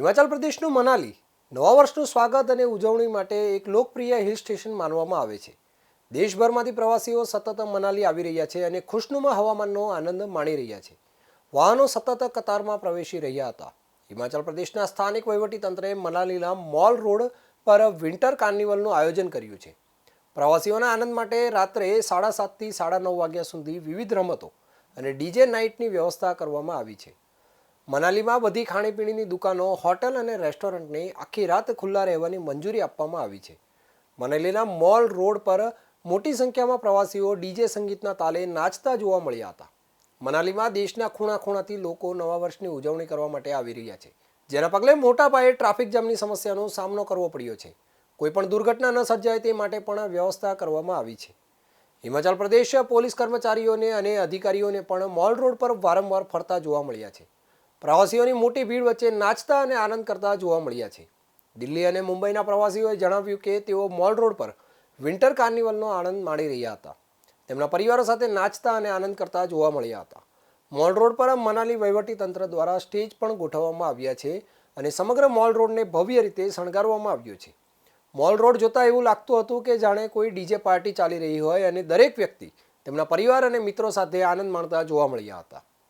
હિમાચલ પ્રદેશનું મનાલી. નવા વર્ષનું સ્વાગત અને ઉજવણી માટે એક લોકપ્રિય હિલ સ્ટેશન માનવામાં આવે છે. દેશભરમાંથી પ્રવાસીઓ સતત મનાલી આવી રહ્યા છે અને ખુશનુમા હવામાનનો આનંદ માણી રહ્યા છે. વાહનો સતત કતારમાં પ્રવેશી રહ્યા હતા. હિમાચલ પ્રદેશના સ્થાનિક વહીવટીતંત્રે મનાલીના મોલ રોડ પર વિન્ટર કાર્નિવલનું આયોજન કર્યું છે. પ્રવાસીઓના આનંદ માટે રાત્રે સાડા સાતથી સાડા નવ વાગ્યા સુધી વિવિધ રમતો અને ડીજે નાઇટની વ્યવસ્થા કરવામાં આવી છે. મનાલીમાં બધી ખાણીપીણીની દુકાનો, હોટલ અને રેસ્ટોરન્ટને આખી રાત ખુલ્લા રહેવાની મંજૂરી આપવામાં આવી છે. મનાલીના મોલ રોડ પર મોટી સંખ્યામાં પ્રવાસીઓ ડીજે સંગીતના તાલે નાચતા જોવા મળ્યા હતા. મનાલીમાં દેશના ખૂણા ખૂણાથી લોકો નવા વર્ષની ઉજવણી કરવા માટે આવી રહ્યા છે. જેના પગલે મોટા પાયે ટ્રાફિક જામની સમસ્યાનો સામનો કરવો પડ્યો છે. કોઈ પણ દુર્ઘટના ન સર્જાય તે માટે પણ વ્યવસ્થા કરવામાં આવી છે. હિમાચલ પ્રદેશ પોલીસ કર્મચારીઓને અને અધિકારીઓને પણ મોલ રોડ પર વારંવાર ફરતા જોવા મળ્યા છે. પ્રવાસીઓની મોટી ભીડ વચ્ચે નાચતા અને આનંદ કરતા જોવા મળ્યા છે. દિલ્હી અને મુંબઈના પ્રવાસીઓએ જણાવ્યું કે તેઓ મોલ રોડ પર વિન્ટર કાર્નિવલનો આનંદ માણી રહ્યા હતા. તેમના પરિવારો સાથે નાચતા અને આનંદ કરતા જોવા મળ્યા હતા. મોલ રોડ પર મનાલી વહીવટી તંત્ર દ્વારા સ્ટેજ પણ ગોઠવવામાં આવ્યા છે અને સમગ્ર મોલ રોડને ભવ્ય રીતે શણગારવામાં આવ્યો છે. મોલ રોડ જોતાં એવું લાગતું હતું કે જાણે કોઈ ડીજે પાર્ટી ચાલી રહી હોય અને દરેક વ્યક્તિ તેમના પરિવાર અને મિત્રો સાથે આનંદ માણતા જોવા મળ્યા હતા.